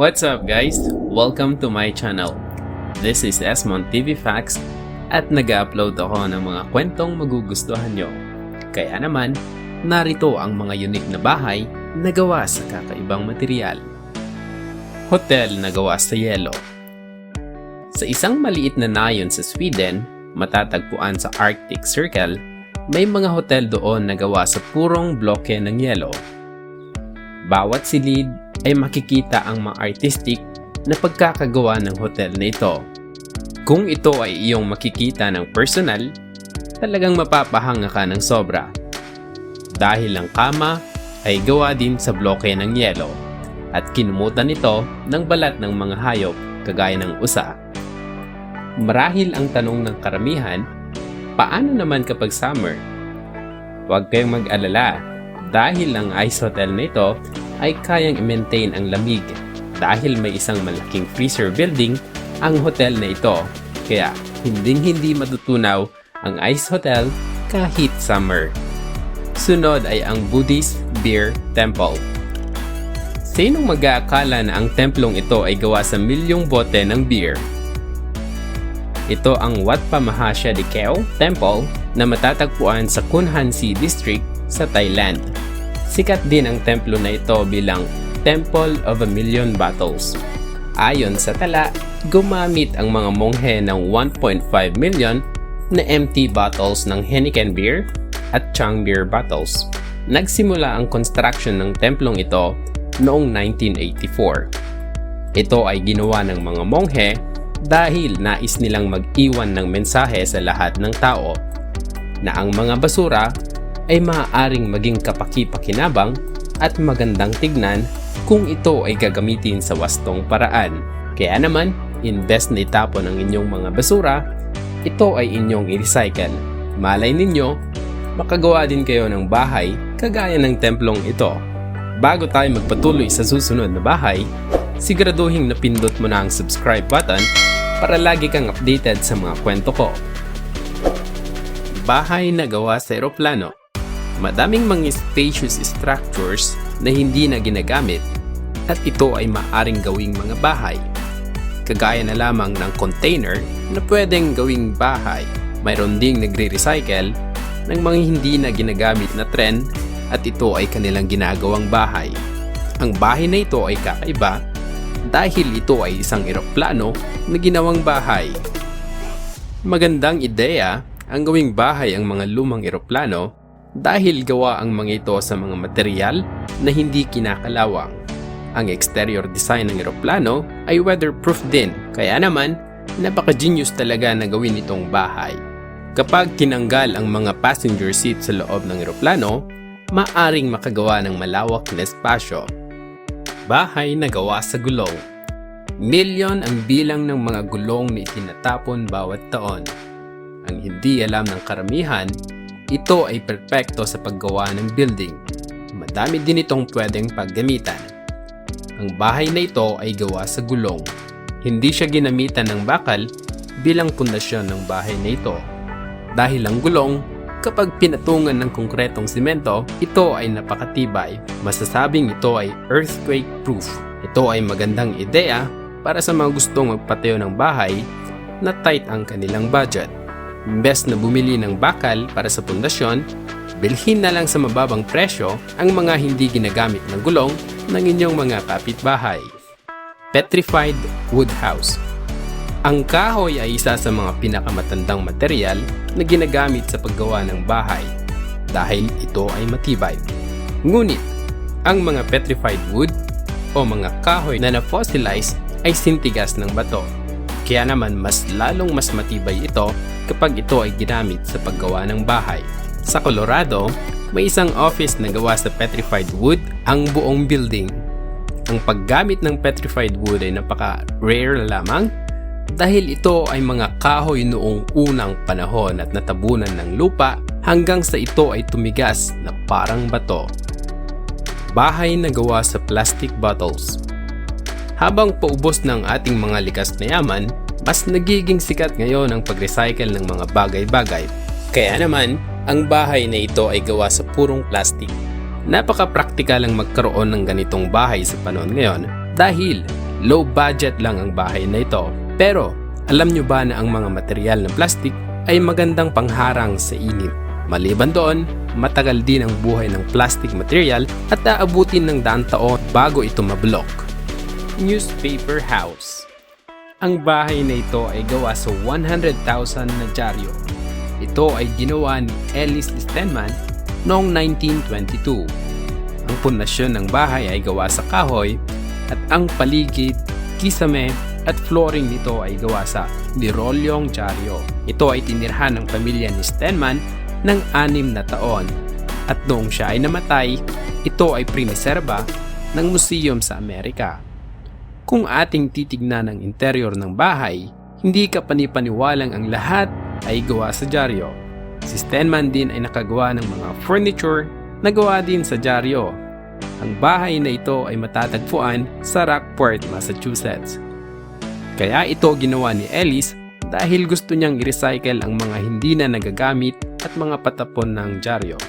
What's up guys? Welcome to my channel. This is Esmond TV Facts at nag-upload ako ng mga kwentong magugustuhan nyo. Kaya naman, narito ang mga unique na bahay na gawa sa kakaibang material. Hotel na gawa sa yelo. Sa isang maliit na nayon sa Sweden, matatagpuan sa Arctic Circle, may mga hotel doon na gawa sa purong bloke ng yelo. Bawat silid ay makikita ang mga artistic na pagkakagawa ng hotel na ito. Kung ito ay iyong makikita ng personal, talagang mapapahanga ka ng sobra. Dahil ang kama ay gawa din sa bloke ng yelo at kinumutan ito ng balat ng mga hayop kagaya ng usa. Marahil ang tanong ng karamihan, paano naman kapag summer? Huwag kayong mag-alala dahil ang ice hotel na ito ay kayang i-maintain ang lamig dahil may isang malaking freezer building ang hotel na ito. Kaya hinding hindi matutunaw ang ice hotel kahit summer. Sunod ay ang Buddhist Beer Temple. Sinong mag-aakala na ang templong ito ay gawa sa milyong bote ng beer? Ito ang Wat Pa Mahasya de Keo Temple na matatagpuan sa Kunhansi District sa Thailand. Sikat din ang templo na ito bilang Temple of a Million Bottles. Ayon sa tala, gumamit ang mga monghe ng 1.5 million na empty bottles ng Heineken beer at Chang beer bottles. Nagsimula ang construction ng templong ito noong 1984. Ito ay ginawa ng mga monghe dahil nais nilang mag-iwan ng mensahe sa lahat ng tao na ang mga basura ay maaaring maging kapaki-pakinabang at magandang tignan kung ito ay gagamitin sa wastong paraan. Kaya naman, invest na itapon ang inyong mga basura, ito ay inyong i-recycle. Malay ninyo, makagawa din kayo ng bahay kagaya ng templong ito. Bago tayo magpatuloy sa susunod na bahay, siguraduhin napindot mo na ang subscribe button para lagi kang updated sa mga kwento ko. Bahay na gawa sa eroplano Madaming mga spacious structures na hindi na ginagamit at ito ay maaring gawing mga bahay. Kagaya na lamang ng container na pwedeng gawing bahay. Mayroon ding nagre-recycle ng mga hindi na ginagamit na tren at ito ay kanilang ginagawang bahay. Ang bahay na ito ay kakaiba dahil ito ay isang eroplano na ginawang bahay. Magandang ideya ang gawing bahay ang mga lumang eroplano dahil gawa ang mga ito sa mga material na hindi kinakalawang. Ang exterior design ng eroplano ay weatherproof din, kaya naman napaka-genius talaga na gawin itong bahay. Kapag tinanggal ang mga passenger seat sa loob ng eroplano, maaring makagawa ng malawak na espasyo. Bahay na gawa sa gulong. Milyon ang bilang ng mga gulong na itinatapon bawat taon. Ang hindi alam ng karamihan ito ay perpekto sa paggawa ng building. Madami din itong pwedeng paggamitan. Ang bahay na ito ay gawa sa gulong. Hindi siya ginamitan ng bakal bilang pundasyon ng bahay na ito. Dahil ang gulong, kapag pinatungan ng konkretong simento, ito ay napakatibay. Masasabing ito ay earthquake proof. Ito ay magandang ideya para sa mga gustong magpatayo ng bahay na tight ang kanilang budget. Imbes na bumili ng bakal para sa pundasyon, bilhin na lang sa mababang presyo ang mga hindi ginagamit na gulong ng inyong mga kapitbahay. Petrified Wood House Ang kahoy ay isa sa mga pinakamatandang material na ginagamit sa paggawa ng bahay dahil ito ay matibay. Ngunit, ang mga petrified wood o mga kahoy na na-fossilize ay sintigas ng bato. Kaya naman mas lalong mas matibay ito kapag ito ay ginamit sa paggawa ng bahay. Sa Colorado, may isang office na gawa sa petrified wood ang buong building. Ang paggamit ng petrified wood ay napaka-rare lamang dahil ito ay mga kahoy noong unang panahon at natabunan ng lupa hanggang sa ito ay tumigas na parang bato. Bahay na gawa sa plastic bottles. Habang paubos ng ating mga likas na yaman, mas nagiging sikat ngayon ang pag-recycle ng mga bagay-bagay. Kaya naman, ang bahay na ito ay gawa sa purong plastic. Napaka-praktikal ang magkaroon ng ganitong bahay sa panahon ngayon dahil Low budget lang ang bahay na ito. Pero, alam nyo ba na ang mga material ng plastic ay magandang pangharang sa init? Maliban doon, matagal din ang buhay ng plastic material at aabutin ng daang taon bago ito mablok. Newspaper House Ang bahay na ito ay gawa sa 100,000 na dyaryo. Ito ay ginawa ni Ellis Stenman noong 1922. Ang pundasyon ng bahay ay gawa sa kahoy at ang paligid, kisame at flooring nito ay gawa sa nirolyong dyaryo. Ito ay tinirhan ng pamilya ni Stenman ng anim na taon at noong siya ay namatay, ito ay priniserba ng museum sa Amerika. Kung ating titignan ang interior ng bahay, hindi ka panipaniwalang ang lahat ay gawa sa dyaryo. Si Stenman din ay nakagawa ng mga furniture na gawa din sa dyaryo. Ang bahay na ito ay matatagpuan sa Rockport, Massachusetts. Kaya ito ginawa ni Ellis dahil gusto niyang i-recycle ang mga hindi na nagagamit at mga patapon ng dyaryo.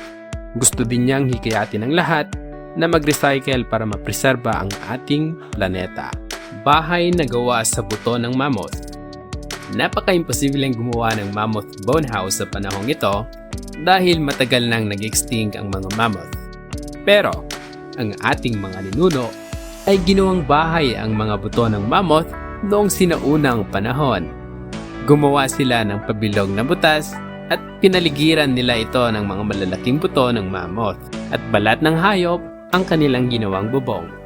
Gusto din niyang hikayatin ang lahat na mag-recycle para mapreserba ang ating planeta. Bahay na gawa sa buto ng mammoth Napaka-imposibleng gumawa ng mammoth bone house sa panahong ito dahil matagal nang nag-extinct ang mga mammoth. Pero, ang ating mga ninuno ay ginawang bahay ang mga buto ng mammoth noong sinaunang panahon. Gumawa sila ng pabilog na butas at pinaligiran nila ito ng mga malalaking buto ng mammoth at balat ng hayop ang kanilang ginawang bubong.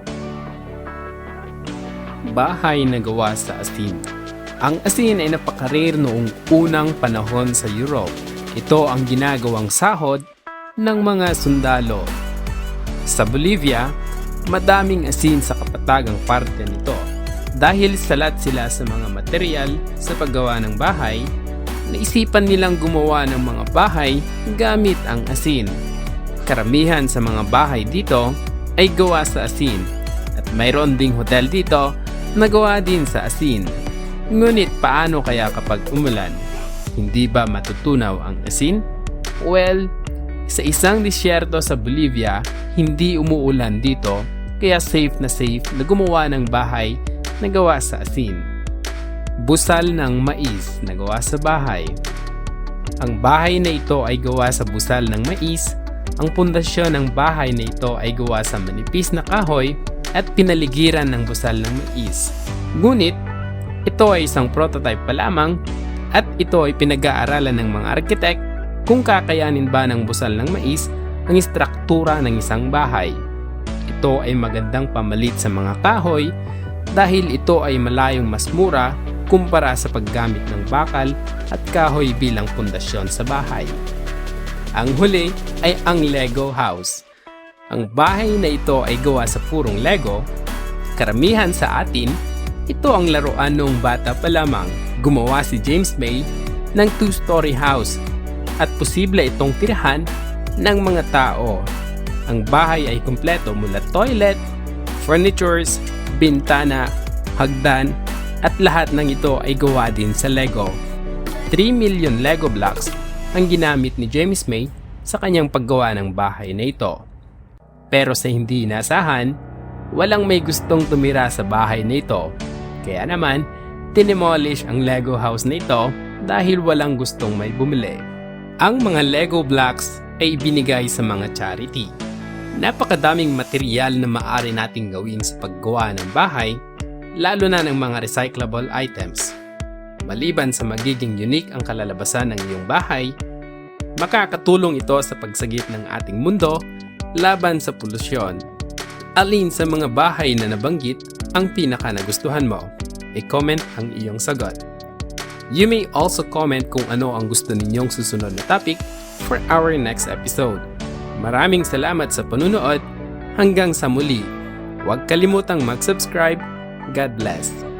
Bahay na gawa sa asin ang asin ay napakarir noong unang panahon sa Europe. Ito ang ginagawang sahod ng mga sundalo. Sa Bolivia, madaming asin sa kapatagang parte nito. Dahil salat sila sa mga material sa paggawa ng bahay, naisipan nilang gumawa ng mga bahay gamit ang asin. Karamihan sa mga bahay dito ay gawa sa asin at mayroon ding hotel dito na gawa din sa asin. Ngunit paano kaya kapag umulan? Hindi ba matutunaw ang asin? Well, sa isang disyerto sa Bolivia, hindi umuulan dito kaya safe na safe na gumawa ng bahay na gawa sa asin. Busal ng mais na gawa sa bahay. Ang bahay na ito ay gawa sa busal ng mais. Ang pundasyon ng bahay na ito ay gawa sa manipis na kahoy at pinaligiran ng busal ng mais. Ngunit, ito ay isang prototype pa lamang at ito ay pinag-aaralan ng mga arkitek kung kakayanin ba ng busal ng mais ang istruktura ng isang bahay. Ito ay magandang pamalit sa mga kahoy dahil ito ay malayong mas mura kumpara sa paggamit ng bakal at kahoy bilang pundasyon sa bahay. Ang huli ay ang Lego House. Ang bahay na ito ay gawa sa purong Lego. Karamihan sa atin ito ang laruan noong bata pa lamang. Gumawa si James May ng two-story house at posible itong tirahan ng mga tao. Ang bahay ay kumpleto mula toilet, furnitures, bintana, hagdan, at lahat ng ito ay gawa din sa Lego. 3 million Lego blocks ang ginamit ni James May sa kanyang paggawa ng bahay na ito. Pero sa hindi inasahan, walang may gustong tumira sa bahay na ito kaya naman, tinemolish ang Lego house na ito dahil walang gustong may bumili. Ang mga Lego blocks ay ibinigay sa mga charity. Napakadaming material na maaari nating gawin sa paggawa ng bahay, lalo na ng mga recyclable items. Maliban sa magiging unique ang kalalabasan ng iyong bahay, makakatulong ito sa pagsagip ng ating mundo laban sa polusyon. Alin sa mga bahay na nabanggit ang pinaka nagustuhan mo? I-comment ang iyong sagot. You may also comment kung ano ang gusto ninyong susunod na topic for our next episode. Maraming salamat sa panunood. Hanggang sa muli. Huwag kalimutang mag-subscribe. God bless.